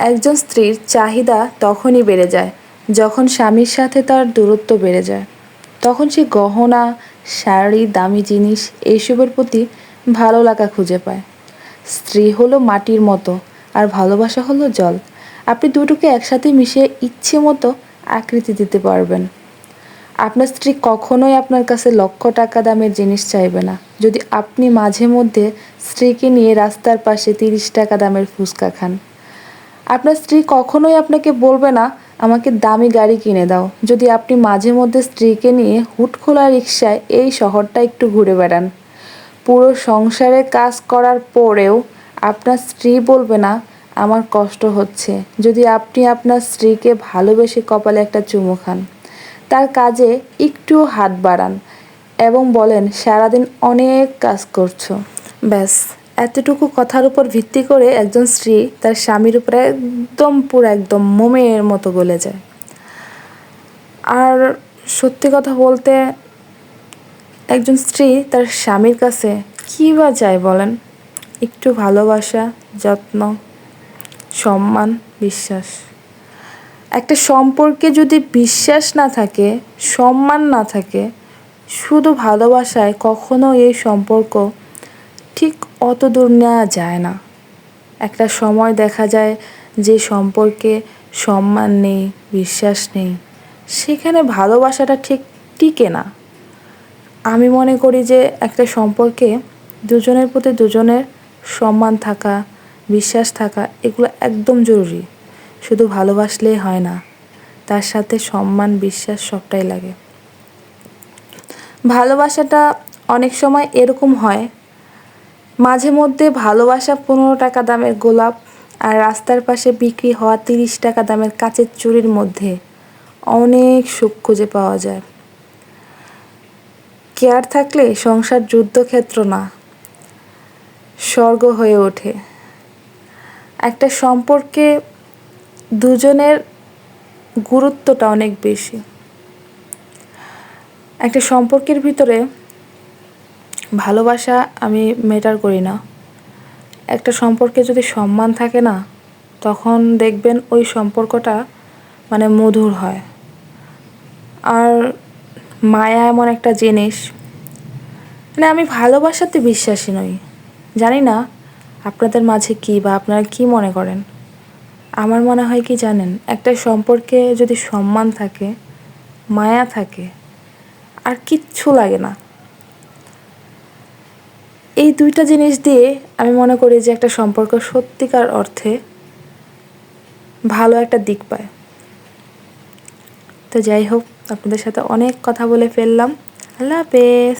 একজন স্ত্রীর চাহিদা তখনই বেড়ে যায়, যখন স্বামীর সাথে তার দূরত্ব বেড়ে যায়। তখন সে গহনা, শাড়ি, দামি জিনিস এইসবের প্রতি ভালো লাগা খুঁজে পায়। স্ত্রী হলো মাটির মতো আর ভালোবাসা হলো জল। আপনি দুটোকে একসাথে মিশিয়ে ইচ্ছে মতো আকৃতি দিতে পারবেন। আপনার স্ত্রী কখনোই আপনার কাছে লক্ষ টাকা দামের জিনিস চাইবে না। যদি আপনি মাঝে মধ্যে স্ত্রীকে নিয়ে রাস্তার পাশে তিরিশ টাকা দামের ফুচকা খান। আপনার স্ত্রী কখনোই আপনাকে বলবে না, আমাকে দামি গাড়ি কিনে দাও। যদি আপনি মাঝে মধ্যে স্ত্রীকে নিয়ে হুট খোলা রিক্সায় এই শহরটা একটু ঘুরে বেড়ান। পুরো সংসারে কাজ করার পরেও আপনার স্ত্রী বলবে না, আমার কষ্ট হচ্ছে। যদি আপনি আপনার স্ত্রীকে ভালোবেসে কপালে একটা চুমু খান, তার কাজে একটু হাত বাড়ান এবং বলেন, সারাদিন অনেক কাজ করছ। ব্যাস। এতটুকু কথার উপর ভিত্তি করে একজন স্ত্রী তার স্বামীর উপরে একদম পুরো একদম মোমের মতো গলে যায়। আর সত্যি কথা বলতে একজন স্ত্রী তার স্বামীর কাছে কী বা চায় বলেন? একটু ভালোবাসা, যত্ন, সম্মান, বিশ্বাস। একটা সম্পর্কে যদি বিশ্বাস না থাকে, সম্মান না থাকে, শুধু ভালোবাসায় কখনো এই সম্পর্ক ঠিক অত দূর নেওয়া যায় না। একটা সময় দেখা যায় যে সম্পর্কে সম্মান নেই, বিশ্বাস নেই, সেখানে ভালোবাসাটা ঠিক টিকে না। আমি মনে করি যে একটা সম্পর্কে দুজনের প্রতি দুজনের সম্মান থাকা, বিশ্বাস থাকা, এগুলো একদম জরুরি। শুধু ভালোবাসলেই হয় না, তার সাথে সম্মান, বিশ্বাস সবটাই লাগে। ভালোবাসাটা অনেক সময় এরকম হয় মাঝে মধ্যে ভালোবাসা পনেরো টাকা দামের গোলাপ আর রাস্তার পাশে বিক্রি হওয়া তিরিশ টাকা দামের কাচের চুরির মধ্যে অনেক সুখ খুঁজে পাওয়া যায়। কেয়ার থাকলে সংসার যুদ্ধক্ষেত্র না, স্বর্গ হয়ে ওঠে। একটা সম্পর্কে দুজনের গুরুত্বটা অনেক বেশি। একটা সম্পর্কের ভিতরে ভালোবাসা আমি মেটার করি না। একটা সম্পর্কে যদি সম্মান থাকে না, তখন দেখবেন ওই সম্পর্কটা মানে মধুর হয়। আর মায়া এমন একটা জিনিস মানে আমি ভালোবাসাতে বিশ্বাসী নই। জানি না আপনাদের মাঝে কী বা আপনারা কী মনে করেন। আমার মনে হয় কি জানেন, একটা সম্পর্কে যদি সম্মান থাকে, মায়া থাকে, আর কিচ্ছু লাগে না। এই দুইটা জিনিস দিয়ে আমি মনে করি যে একটা সম্পর্ক সত্যিকার অর্থে ভালো একটা দিক পায়। তো যাই হোক, আপনাদের সাথে অনেক কথা বলে ফেললাম। আল্লাহ হাফেজ।